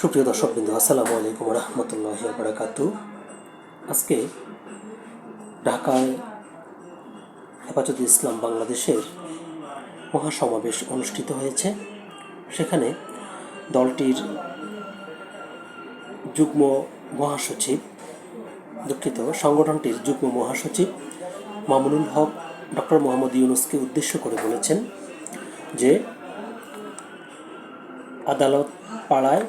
সুপ্রিয় দর্শক বিন্দু আসসালামু আলাইকুম রহমতুল্লাহ বারাকাতু আজকে ঢাকায় হেফাজতে ইসলাম বাংলাদেশের মহাসমাবেশ অনুষ্ঠিত হয়েছে। সেখানে দলটির যুগ্ম মহাসচিব, দুঃখিত, সংগঠনটির যুগ্ম মহাসচিব মামুনুল হক ডক্টর মোহাম্মদ ইউনুসকে উদ্দেশ্য করে বলেছেন যে আদালত পাড়ায়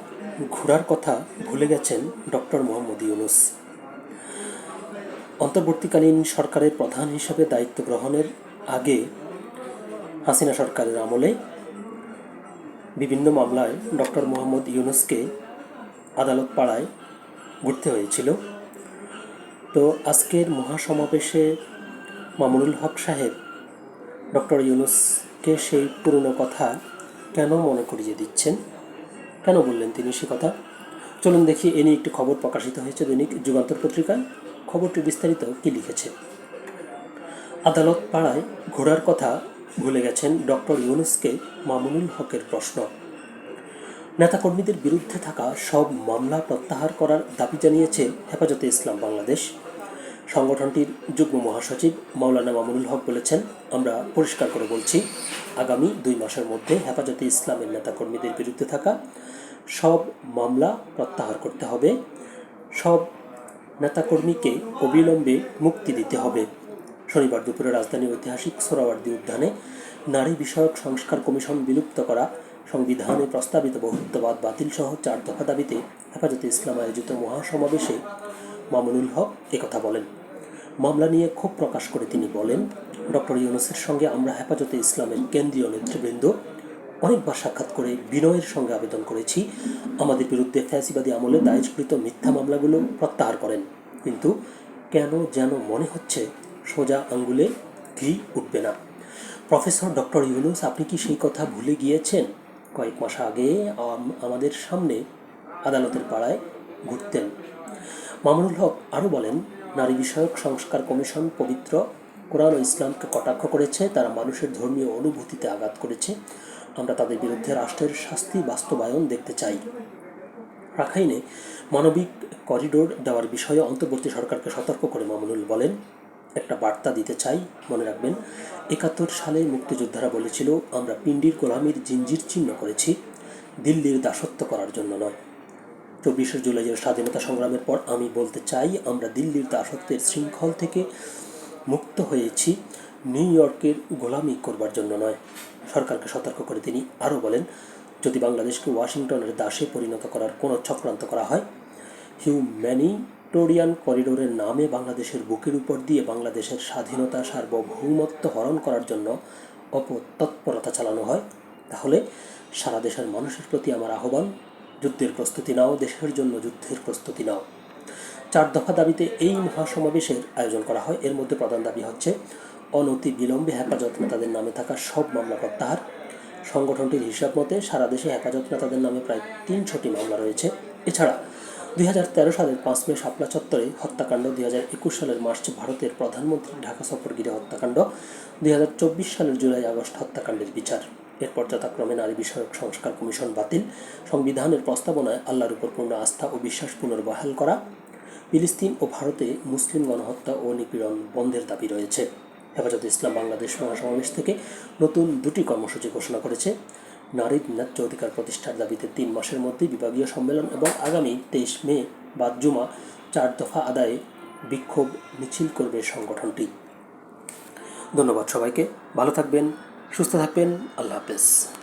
ঘোরার কথা ভুলে গেছেন ডক্টর মোহাম্মদ ইউনুস। অন্তর্বর্তীকালীন সরকারের প্রধান হিসেবে দায়িত্ব গ্রহণের আগে হাসিনা সরকারের আমলে বিভিন্ন মামলায় ডক্টর মোহাম্মদ ইউনুসকে আদালত পাড়ায় ঘুরতে হয়েছিল। তো আজকের মহাসমাবেশে মামুনুল হক সাহেব ডক্টর ইউনুসকে সেই পুরনো কথা কেন মনে করিয়ে দিচ্ছেন? কেন বললেন তিনি সে কথা? চলুন দেখি, এ নিয়ে একটি খবর প্রকাশিত হয়েছে দৈনিক যুগান্তর পত্রিকায়। খবরটি বিস্তারিত কি লিখেছে? আদালত পাড়ায় ঘোরার কথা ভুলে গেছেন ডক্টর ইউনুসকে মামুনুল হকের প্রশ্ন। নেতাকর্মীদের বিরুদ্ধে থাকা সব মামলা প্রত্যাহার করার দাবি জানিয়েছে হেফাজতে ইসলাম বাংলাদেশ। সংগঠনটির যুগ্ম মহাসচিব মাওলানা মামুনুল হক বলেছেন, আমরা পরিষ্কার করে বলছি, আগামী দুই মাসের মধ্যে হেফাজতে ইসলামের নেতাকর্মীদের বিরুদ্ধে থাকা সব মামলা প্রত্যাহার করতে হবে। সব নেতাকর্মীকে অবিলম্বে মুক্তি দিতে হবে। শনিবার দুপুরে রাজধানীর ঐতিহাসিক সোরাওয়ার্দী উদ্যানে নারী বিষয়ক সংস্কার কমিশন বিলুপ্ত করা, সংবিধানে প্রস্তাবিত বহুত্ববাদ বাতিল সহ চার দফা দাবিতে হেফাজতে ইসলাম আয়োজিত মহাসমাবেশে মামুনুল হক একথা বলেন। মামলা নিয়ে ক্ষোভ প্রকাশ করে তিনি বলেন, ডক্টর ইউনুসের সঙ্গে আমরা হেফাজতে ইসলামের কেন্দ্রীয় নেতৃবৃন্দ। অনেকবার সাক্ষাৎ করে বিনয়ের সঙ্গে আবেদন করেছি। আমাদের বিরুদ্ধে ফ্যাসিবাদী আমলে দায়েরকৃত মিথ্যা মামলাগুলো প্রত্যাহার করেন। কিন্তু কেন যেন মনে হচ্ছে সোজা আঙ্গুলে ঘি উঠবে না। প্রফেসর ডক্টর ইউনুস, আপনি কি সেই কথা ভুলে গিয়েছেন? কয়েক মাস আগে আম- আমাদের সামনে আদালতের পাড়ায় ঘুরতেন। মামুনুল হক আরও বলেন, নারী বিষয়ক সংস্কার কমিশন পবিত্র কোরআন ও ইসলামকে কটাক্ষ করেছে, তারা মানুষের ধর্মীয় অনুভূতিতে আঘাত করেছে। আমরা তাদের বিরুদ্ধে রাষ্ট্রের শাস্তি বাস্তবায়ন দেখতে চাই। রাখাইনে মানবিক করিডোর দেওয়ার বিষয়ে অন্তর্বর্তী সরকারকে সতর্ক করে মামুনুল বলেন, একটা বার্তা দিতে চাই, মনে রাখবেন, একাত্তর সালে মুক্তিযোদ্ধারা বলেছিল, আমরা পিণ্ডির গোলামির জিঞ্জির চিহ্ন করেছি, দিল্লির দাসত্ব করার জন্য নয়। চব্বিশে জুলাইয়ের স্বাধীনতা সংগ্রামের পর আমি বলতে চাই, আমরা দিল্লির দাসত্বের শৃঙ্খল থেকে মুক্ত হয়েছি। নিউ ইয়র্কের গোলামি করবার জন্য নয়। সরকারকে সতর্ক করে তিনি আরও বলেন, যদি বাংলাদেশকে ওয়াশিংটনের দাসে পরিণত করার কোনো চক্রান্ত করা হয়, হিউম্যানিটোরিয়ান করিডোরের নামে বাংলাদেশের বুকের উপর দিয়ে বাংলাদেশের স্বাধীনতা সার্বভৌমত্ব হরণ করার জন্য অপতৎপরতা চালানো হয়, তাহলে সারা দেশের মানুষের প্রতি আমার আহ্বান যুদ্ধের প্রস্তুতি নাও, দেশের জন্য যুদ্ধের প্রস্তুতি নাও। চার দফা দাবিতে এই মহাসমাবেশের আয়োজন করা হয়। এর মধ্যে প্রধান দাবি হচ্ছে, অনতি বিলম্বে হেফাজত নেতাদের নামে থাকা সব মামলা প্রত্যাহার। সংগঠনটির হিসাব মতে, সারা দেশে হেফাজত নেতাদের নামে প্রায় তিনশোটি মামলা রয়েছে। এছাড়া দুই হাজার তেরো সালের পাঁচ মে শাপলা চত্বরে হত্যাকাণ্ড, দুই হাজার একুশ সালের মার্চ ভারতের প্রধানমন্ত্রী ঢাকা সফর ঘিরে হত্যাকাণ্ড, দুই হাজার চব্বিশ সালের জুলাই আগস্ট হত্যাকাণ্ডের বিচার। এরপর যথাক্রমে নারী বিষয়ক সংস্কার কমিশন বাতিল, সংবিধানের প্রস্তাবনায় আল্লাহর উপর পূর্ণ আস্থা ও বিশ্বাস পুনর্বহাল করা। ফিলিস্তিন ও ভারতে মুসলিম গণহত্যা ও নিপীড়ন বন্ধের দাবি রয়েছে। হেফাজত ইসলাম বাংলাদেশ মহাসমাবেশ থেকে নতুন দুটি কর্মসূচি ঘোষণা করেছে। নারীর ন্যায্য অধিকার প্রতিষ্ঠার দাবিতে তিন মাসের মধ্যে বিভাগীয় সম্মেলন এবং আগামী তেইশ মে বাদ জুমা চার দফা আদায়ে বিক্ষোভ মিছিল করবে সংগঠনটি। ধন্যবাদ সবাইকে। ভালো থাকবেন, সুস্থ থাকবেন। আল্লাহ হাফেজ।